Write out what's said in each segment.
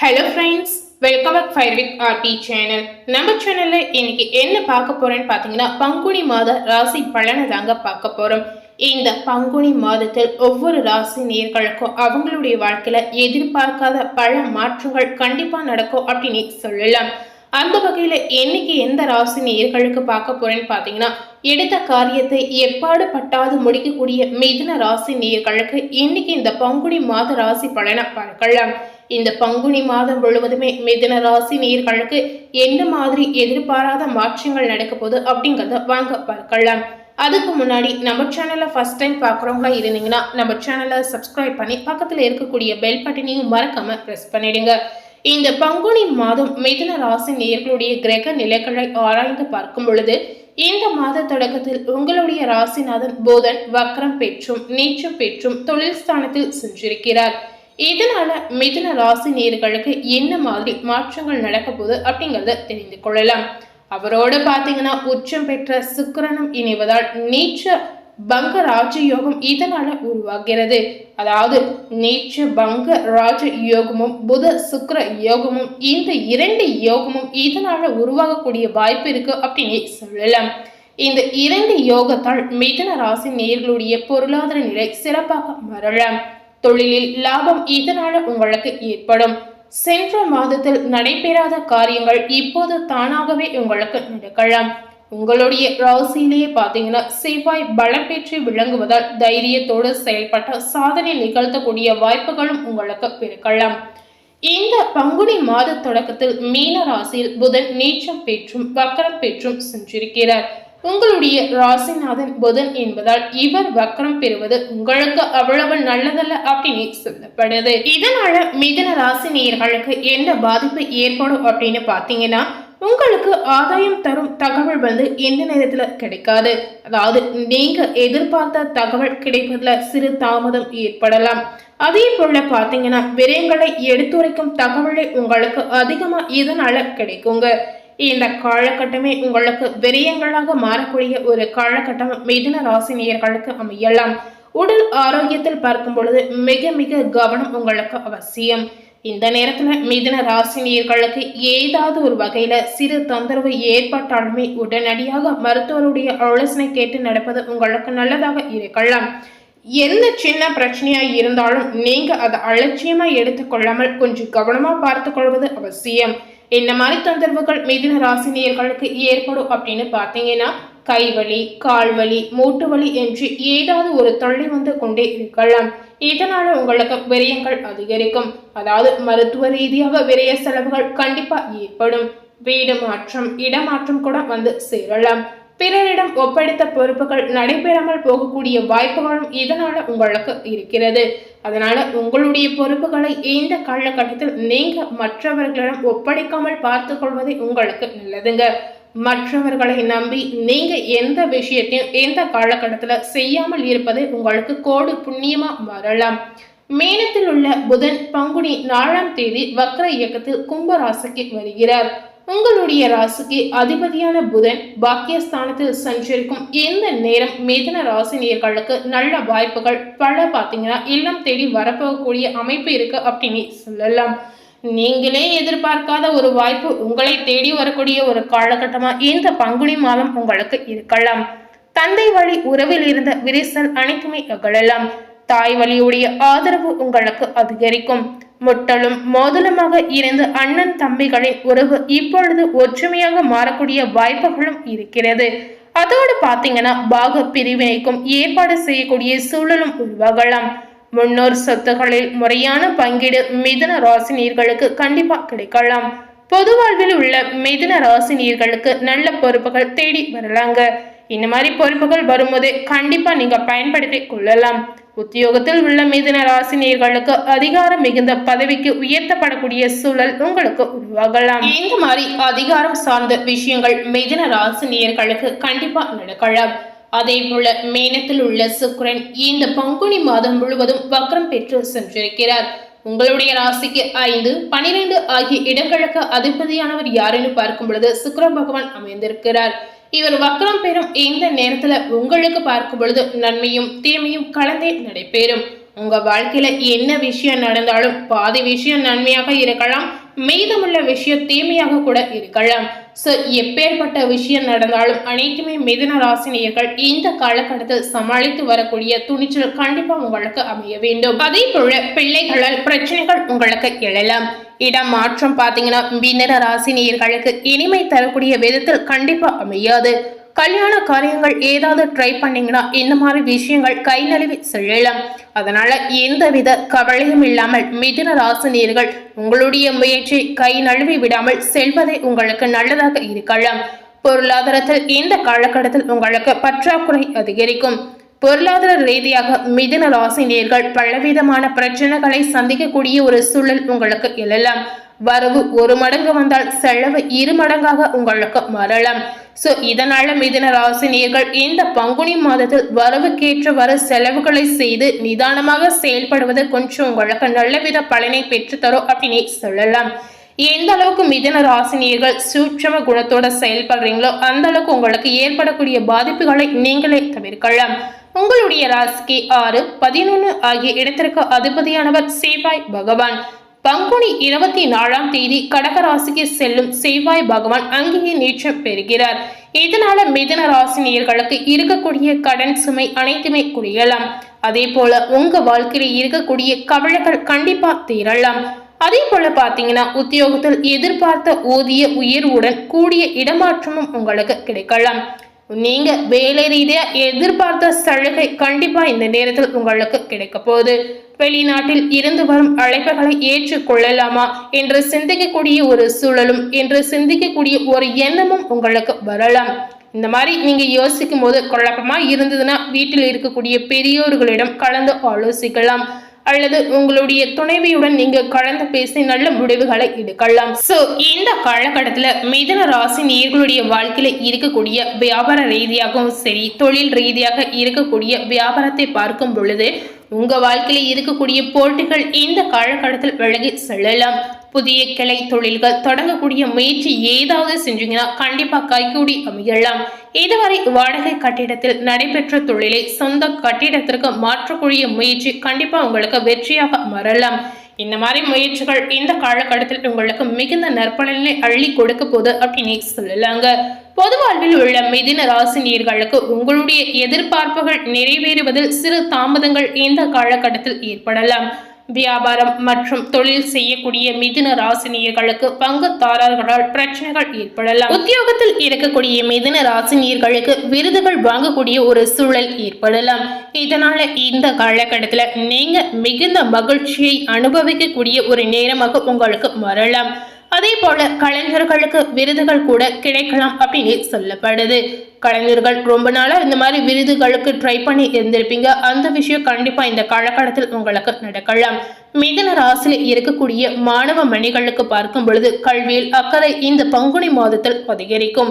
Hello friends welcome back fire with RT channel நம்ம சேனலில் இன்னைக்கு என்ன பார்க்க போகிறேன்னு பார்த்தீங்கன்னா பங்குனி மாத ராசி பலனை தாங்க பார்க்க போகிறோம் இந்த பங்குனி மாதத்தில் ஒவ்வொரு ராசி நேர்களுக்கும் அவங்களுடைய வாழ்க்கையில் எதிர்பார்க்காத பல மாற்றங்கள் கண்டிப்பாக நடக்கும் அப்படின்னு சொல்லலாம். அந்த வகையில் இன்னைக்கு எந்த ராசி நேர்களுக்கு பார்க்க போகிறேன்னு பார்த்தீங்கன்னா எடுத்த காரியத்தை எப்பாடு பட்டாது முடிக்கக்கூடிய மிதுன ராசி நேர்களுக்கு இன்னைக்கு இந்த பங்குனி மாத ராசி பலனை பார்க்கலாம். இந்த பங்குனி மாதம் முழுவதுமே மிதன ராசி நேர்களுக்கு என்ன மாதிரி எதிர்பாராத மாற்றங்கள் நடக்க போகுது அப்படிங்கிறத வாங்க பார்க்கலாம். அதுக்கு முன்னாடி நம்ம சேனலை ஃபர்ஸ்ட் டைம் பார்க்குறவங்களா இருந்தீங்கன்னா நம்ம சேனலை சப்ஸ்கிரைப் பண்ணி பக்கத்தில் இருக்கக்கூடிய பெல் பட்டனையும் மறக்காம ப்ரெஸ் பண்ணிடுங்க. இந்த பங்குனி மாதம் மிதுன ராசி நேர்களுடைய கிரக நிலைகளை ஆராய்ந்து பார்க்கும் பொழுது இந்த மாத தொடக்கத்தில் உங்களுடைய ராசிநாதன் புதன் வக்ரம் பெற்றும் நீச்சம் பெற்றும் தொழில் ஸ்தானத்தில் சென்றிருக்கிறார். இதனால மிதுன ராசி நேர்களுக்கு என்ன மாதிரி மாற்றங்கள் நடக்க போகுது அப்படிங்கறத தெரிந்து கொள்ளலாம். அவரோட பார்த்தீங்கன்னா உச்சம் பெற்ற சுக்கரனும் இணைவதால் நீச்ச பங்க ராஜயோகம் இதனால உருவாகிறது. அதாவது நீச்ச பங்க ராஜ யோகமும் புத சுக்கர யோகமும் இந்த இரண்டு யோகமும் இதனால உருவாகக்கூடிய வாய்ப்பு இருக்கு அப்படின்னு சொல்லலாம். இந்த இரண்டு யோகத்தால் மிதன ராசி நேர்களுடைய பொருளாதார நிலை சிறப்பாக மறலாம். தொழிலில் லாபம் இதனால உங்களுக்கு ஏற்படும். சென்ற மாதத்தில் நடைபெறாத காரியங்கள் இப்போது தானாகவே உங்களுக்கு நடக்கலாம். உங்களுடைய ராசியிலேயே பார்த்தீங்கன்னா செவ்வாய் பலம் பெற்று விளங்குவதால் தைரியத்தோடு செயல்பட்ட சாதனை நிகழ்த்தக்கூடிய வாய்ப்புகளும் உங்களுக்கு பிறக்கலாம் இந்த பங்குனி மாத தொடக்கத்தில் மீன ராசியில் புதன் நீச்சம் பெற்றும் வக்கரம் பெற்றும் சென்றிருக்கிறார். உங்களுடைய ராசிநாதன் புதன் என்பதால் இவர் வக்கரம் பெறுவது உங்களுக்கு அவ்வளவு நல்லதல்ல அப்படின்னு சொல்லப்படுது. இதனால மிதன ராசி நேயர்களுக்கு என்ன பாதிப்பு ஏற்படும் அப்படின்னு பாத்தீங்கன்னா உங்களுக்கு ஆதாயம் தரும் தகவல் வந்து எந்த நேரத்துல கிடைக்காது. அதாவது நீங்க எதிர்பார்த்த தகவல் கிடைப்பதுல சிறு தாமதம் ஏற்படலாம். அதே போல பாத்தீங்கன்னா விரயங்களை எடுத்துரைக்கும் தகவலை உங்களுக்கு அதிகமா இதனால கிடைக்குங்க. இந்த காலகட்டமே உங்களுக்கு விரயங்களாக மாறக்கூடிய ஒரு காலகட்டம் மிதுன ராசினியர்களுக்கு அமையலாம். உடல் ஆரோக்கியத்தில் பார்க்கும் பொழுது மிக மிக கவனம் உங்களுக்கு அவசியம். இந்த நேரத்துல மிதன ராசினியர்களுக்கு ஏதாவது ஒரு வகையில சிறு தொந்தரவு ஏற்பட்டாலுமே உடனடியாக மருத்துவருடைய ஆலோசனை கேட்டு நடப்பது உங்களுக்கு நல்லதாக இருக்கலாம். எந்த சின்ன பிரச்சனையா இருந்தாலும் நீங்க அதை அலட்சியமா எடுத்துக்கொள்ளாமல் கொஞ்சம் கவனமா பார்த்துக்கொள்வது அவசியம். என்ன மாதிரி தொந்தரவுகள் மிதுன ராசினியர்களுக்கு ஏற்படும் அப்படின்னு பார்த்தீங்கன்னா கைவலி கால்வலி மூட்டு வலி என்று ஏதாவது ஒரு தொல்லை வந்து கொண்டே இருக்கலாம். இதனால உங்களுக்கு விரயங்கள் அதிகரிக்கும். அதாவது மருத்துவ ரீதியாக விரய செலவுகள் கண்டிப்பா ஏற்படும். வீடு மாற்றம் இடமாற்றம் கூட வந்து சேரலாம். பிறரிடம் ஒப்படைத்த பொறுப்புகள் நடைபெறாமல் போகக்கூடிய வாய்ப்புகளும் இதனால உங்களுக்கு இருக்கிறது. அதனால உங்களுடைய பொறுப்புகளை இந்த காலகட்டத்தில் நீங்க மற்றவர்களிடம் ஒப்படைக்காமல் பார்த்து கொள்வதே உங்களுக்கு நல்லதுங்க. மற்றவர்களை நம்பி நீங்க எந்த விஷயத்தையும் எந்த காலகட்டத்தில் செய்யாமல் இருப்பது உங்களுக்கு கோடு புண்ணியமா வரலாம் மேனத்தில் உள்ள புதன் பங்குனி நாலாம் தேதி வக்ர இயக்கத்தில் கும்பராசிக்கு வருகிறார். உங்களுடைய ராசிக்கு அதிபதியான புதன் பாக்கியஸ்தானத்தில் சஞ்சரிக்கும் எந்த நேரம் மேதன ராசி நேர்களுக்கு நல்ல வாய்ப்புகள். பல பார்த்தீங்கன்னா இல்லம் தேடி வரப்போகக்கூடிய அமைப்பு இருக்கு அப்படின்னு சொல்லலாம். நீங்களே எதிர்பார்க்காத ஒரு வாய்ப்பு உங்களை தேடி வரக்கூடிய ஒரு காலகட்டமா இந்த பங்குனி மாதம் உங்களுக்கு இருக்கலாம். தந்தை வழி உறவில் இருந்த விரிசல் அனைத்துமே அகழலாம் தாய் வழியுடைய ஆதரவு உங்களுக்கு அதிகரிக்கும். முட்டலும் மோதலுமாக இருந்து அண்ணன் தம்பிகளின் உறவு இப்பொழுது ஒற்றுமையாக மாறக்கூடிய வாய்ப்புகளும் இருக்கிறது. அதோடு பார்த்தீங்கன்னா பாக பிரிவினைக்கும் ஏற்பாடு செய்யக்கூடிய சூழலும் உருவாகலாம். முன்னோர் சொத்துகளில் முறையான பங்கீடு மிதுன ராசினியர்களுக்கு கண்டிப்பா கிடைக்கலாம். பொது வாழ்வில் உள்ள மிதுன ராசினியர்களுக்கு நல்ல பொறுப்புகள் தேடி வரலாங்க. இந்த மாதிரி பொறுப்புகள் வரும்போது கண்டிப்பா நீங்க பயன்படுத்தி கொள்ளலாம். உத்தியோகத்தில் உள்ள மீதின ராசினியர்களுக்கு அதிகாரம் மிகுந்த பதவிக்கு உயர்த்தப்படக்கூடிய சூழல் உங்களுக்கு உருவாகலாம். இந்த மாதிரி அதிகாரம் சார்ந்த விஷயங்கள் மிதின ராசினியர்களுக்கு கண்டிப்பா நடக்கலாம். அதே போல மேனத்தில் உள்ள சுக்கரன் இந்த பங்குனி மாதம் முழுவதும் வக்ரம் பெற்று சென்றிருக்கிறார். உங்களுடைய ராசிக்கு ஐந்து பனிரெண்டு ஆகிய இடங்களுக்கு அதிபதியானவர் யாருன்னு பார்க்கும் பொழுது சுக்கர பகவான் அமைந்திருக்கிறார். இவர் வக்ரம் பெறும் இந்த நேரத்துல உங்களுக்கு பார்க்கும் பொழுது நன்மையும் தீமையும் கலந்தே நடைபெறும். உங்க வாழ்க்கையில என்ன விஷயம் நடந்தாலும் பாதி விஷயம் நன்மையாக இருக்கலாம் மீதமுள்ள விஷயம் தீமையாக கூட இருக்கலாம். ஸோ எப்பேற்பட்ட விஷயம் நடந்தாலும் அனைத்துமே மிதுன ராசினியர்கள் இந்த காலகட்டத்தில் சமாளித்து வரக்கூடிய துணிச்சல் கண்டிப்பா உங்களுக்கு அமைய வேண்டும். அதே போல பிள்ளைகளால் பிரச்சனைகள் உங்களுக்கு எழலாம். இடம் மாற்றம் பார்த்தீங்கன்னா மிதன ராசினியர்களுக்கு இனிமை தரக்கூடிய விதத்தில் கண்டிப்பா அமையாது. கல்யாண காரியங்கள் ஏதாவது ட்ரை பண்ணீங்கன்னா இந்த மாதிரி விஷயங்கள் கை நழுவி செல்லலாம். அதனால எந்தவித கவலையும் இல்லாமல் மிதுன ராசினியர்கள் உங்களுடைய முயற்சி கை நழுவி விடாமல் செல்வதே உங்களுக்கு நல்லதாக இருக்கலாம். பொருளாதாரத்தில் இந்த காலகட்டத்தில் உங்களுக்கு பற்றாக்குறை அதிகரிக்கும். பொருளாதார ரீதியாக மிதுன ராசினியர்கள் பலவிதமான பிரச்சனைகளை சந்திக்கக்கூடிய ஒரு சூழல் உங்களுக்கு எழலாம். வரவு ஒரு மடங்கு வந்தால் செலவு இரு மடங்காக உங்களுக்கு மாறலாம். ஸோ இதனால மிதுன ராசினியர்கள் இந்த பங்குனி மாதத்தில் வரவுக்கேற்ற வர செலவுகளை செய்து நிதானமாக செயல்படுவது கொஞ்சம் உங்களுக்கு நல்லவித பலனை பெற்றுத்தரும் அப்படின்னு சொல்லலாம். எந்த அளவுக்கு மிதன ராசினியர்கள் சூட்சம குணத்தோட செயல்படுறீங்களோ அந்த அளவுக்கு உங்களுக்கு ஏற்படக்கூடிய பாதிப்புகளை நீங்களே தவிர்க்கலாம். உங்களுடைய ராசிக்கு ஆறு பதினொன்று ஆகிய இடத்திற்கு அதிபதியானவர் சேவாய் பகவான். பங்குனி இருபத்தி நாலாம் தேதி கடகராசிக்கு செல்லும் செவ்வாய் பகவான் அங்கேயே நீச்சம் பெறுகிறார். இதனால மிதன ராசினியர்களுக்கு இருக்கக்கூடிய கடன் சுமை அனைத்துமே குறையலாம். அதே போல உங்க வாழ்க்கையில் இருக்கக்கூடிய கவலைகள் கண்டிப்பா தீரலாம். அதே போல பாத்தீங்கன்னா உத்தியோகத்தில் எதிர்பார்த்த ஊதிய உயர்வுடன் கூடிய இடமாற்றமும் உங்களுக்கு கிடைக்கலாம். நீங்க வேலை ரீதியா எதிர்பார்த்த சலுகை கண்டிப்பா இந்த நேரத்தில் உங்களுக்கு கிடைக்க போகுது. வெளிநாட்டில் இருந்து வரும் அழைப்புகளை ஏற்றுக்கொள்ளலாமா என்று சிந்திக்கக்கூடிய ஒரு சூழலும் என்று சிந்திக்கக்கூடிய ஒரு எண்ணமும் உங்களுக்கு வரலாம். இந்த மாதிரி நீங்க யோசிக்கும் போது குழப்பமா இருந்ததுன்னா வீட்டில் இருக்கக்கூடிய பெரியோர்களிடம் கலந்து ஆலோசிக்கலாம். அல்லது உங்களுடைய துணைவியுடன் நீங்க கலந்து பேசி நல்ல முடிவுகளை எடுக்கலாம். சோ இந்த காலகட்டத்துல மிதன ராசி நேர்களுடைய வாழ்க்கையில இருக்கக்கூடிய வியாபார ரீதியாகவும் சரி தொழில் ரீதியாக இருக்கக்கூடிய வியாபாரத்தை பார்க்கும் பொழுது உங்க வாழ்க்கையில இருக்கக்கூடிய போட்டிகள் இந்த காலகட்டத்தில் விலகி செல்லலாம். புதிய கிளை தொழில்கள் தொடங்கக்கூடிய முயற்சி ஏதாவது செஞ்சீங்கன்னா கண்டிப்பா கைகூடி அமையலாம். இதுவரை வாடகை கட்டிடத்தில் நடைபெற்ற தொழிலை சொந்த கட்டிடத்திற்கு மாற்றக்கூடிய முயற்சி கண்டிப்பா உங்களுக்கு வெற்றியாக மறலாம். இந்த மாதிரி முயற்சிகள் இந்த காலகட்டத்தில் உங்களுக்கு மிகுந்த நற்பலனை அள்ளி கொடுக்க போது அப்படின்னு சொல்லலாங்க. பொது வாழ்வில் உள்ள மிதின ராசினியர்களுக்கு உங்களுடைய எதிர்பார்ப்புகள் நிறைவேறுவதில் சிறு தாமதங்கள் இந்த காலகட்டத்தில் ஏற்படலாம். வியாபாரம் மற்றும் தொழில் செய்யக்கூடிய மிதுன ராசினியர்களுக்கு பங்குதாரர்களால் பிரச்சனைகள் ஏற்படலாம். உத்தியோகத்தில் இருக்கக்கூடிய மிதுன ராசினியர்களுக்கு விருதுகள் வாங்கக்கூடிய ஒரு சூழல் ஏற்படலாம். இதனால இந்த காலகட்டத்தில் நீங்க மிகுந்த மகிழ்ச்சியை அனுபவிக்கக்கூடிய ஒரு நேரமாக உங்களுக்கு மாறலாம். அதே போல கலைஞர்களுக்கு விருதுகள் கூட கிடைக்கலாம் அப்படின்னு சொல்லப்படுது. கலைஞர்கள் ரொம்ப நாளாக இந்த மாதிரி விருதுகளுக்கு ட்ரை பண்ணி இருந்திருப்பீங்க. அந்த விஷயம் கண்டிப்பாக இந்த காலகட்டத்தில் உங்களுக்கு நடக்கலாம். மிதன ராசியில் இருக்கக்கூடிய மாணவ மணிகளுக்கு பார்க்கும் பொழுது கல்வியில் அக்கறை இந்த பங்குனி மாதத்தில் அதிகரிக்கும்.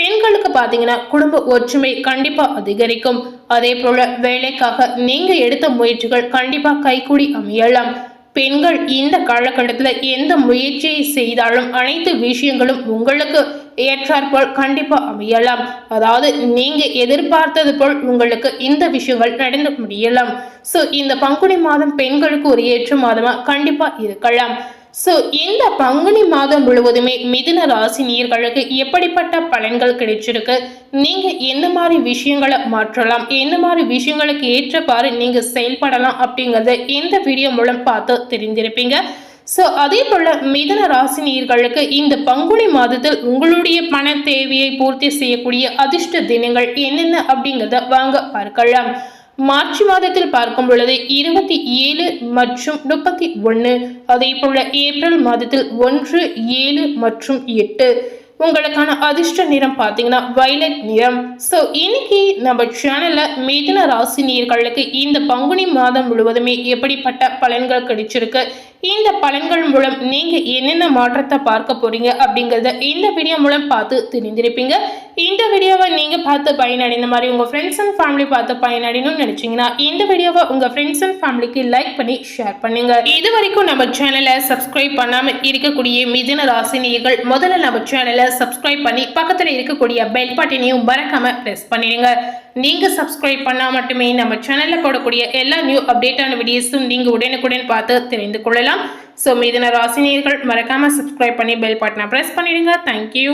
பெண்களுக்கு பார்த்தீங்கன்னா குடும்ப ஒற்றுமை கண்டிப்பாக அதிகரிக்கும். அதே போல வேலைக்காக நீங்க எடுத்த முயற்சிகள் கண்டிப்பாக கைகூடி அமையலாம். பெண்கள் இந்த காலகட்டத்தில் எந்த முயற்சியை செய்தாலும் அனைத்து விஷயங்களும் உங்களுக்கு ஏற்றாற்போல் கண்டிப்பாக அமையலாம். அதாவது நீங்கள் எதிர்பார்த்தது போல் உங்களுக்கு இந்த விஷயங்கள் நடந்து முடியலாம். ஸோ இந்த பங்குனி மாதம் பெண்களுக்கு ஒரு ஏற்ற மாதமாக கண்டிப்பாக இருக்கலாம். ஸோ இந்த பங்குனி மாதம் முழுவதுமே மிதுன ராசி நீர்களுக்கு எப்படிப்பட்ட பலன்கள் கிடைச்சிருக்கு? நீங்கள் என்ன மாதிரி விஷயங்களை மாற்றலாம்? எந்த மாதிரி விஷயங்களுக்கு ஏற்றப்பாறு நீங்கள் செயல்படலாம் அப்படிங்கிறத இந்த வீடியோ மூலம் பார்த்து தெரிஞ்சிருப்பீங்க ஸோ அதே போல் மிதன ராசி நீர்களுக்கு இந்த பங்குனி மாதத்தில் உங்களுடைய பண தேவையை பூர்த்தி செய்யக்கூடிய அதிர்ஷ்ட தினங்கள் என்னென்ன அப்படிங்கிறத வாங்க பார்க்கலாம். மார்ச் மாதத்தில் பார்க்கும் பொழுது இருபத்தி ஏழு மற்றும் முப்பத்தி ஒன்று அதே போல ஏப்ரல் மாதத்தில் ஒன்று ஏழு மற்றும் எட்டு. உங்களுக்கான அதிர்ஷ்ட நிறம் பார்த்தீங்கன்னா வைலட் நிறம். ஸோ இன்னைக்கு நம்ம சேனலில் மிதுன ராசி நேர்களுக்கு இந்த பங்குனி மாதம் முழுவதுமே எப்படிப்பட்ட பலன்கள் கிடைச்சிருக்கு? இந்த பலன்கள் மூலம் நீங்கள் என்னென்ன மாற்றத்தை பார்க்க போகிறீங்க அப்படிங்கிறத இந்த வீடியோ மூலம் பார்த்து தெரிந்திருப்பீங்க. இந்த வீடியோவை நீங்கள் பார்த்து பயனடைந்த மாதிரி உங்கள் ஃப்ரெண்ட்ஸ் அண்ட் ஃபேமிலி பார்த்து பயனடையணும்னு நினச்சிங்கன்னா இந்த வீடியோவை உங்கள் ஃப்ரெண்ட்ஸ் அண்ட் ஃபேமிலிக்கு லைக் பண்ணி ஷேர் பண்ணுங்கள் இது வரைக்கும் நம்ம சேனலை சப்ஸ்கிரைப் பண்ணாமல் இருக்கக்கூடிய மிதின ராசினியர்கள் முதல்ல நம்ம சேனலை சப்ஸ்கிரைப் பண்ணி பக்கத்தில் இருக்கக்கூடிய பெல் பட்டனையும் மறக்காமல் பிரஸ் பண்ணிடுங்க. நீங்கள் சப்ஸ்கிரைப் பண்ணால் மட்டுமே நம்ம சேனலில் போடக்கூடிய எல்லா நியூ அப்டேட்டான வீடியோஸும் நீங்கள் உடனுக்குடன் பார்த்து தெரிந்து கொள்ளலாம். ஸோ மீதின ராசினியர்கள் மறக்காம சப்ஸ்கிரைப் பண்ணி பெல் பட்டனை ப்ரெஸ் பண்ணிடுங்க. தேங்க்யூ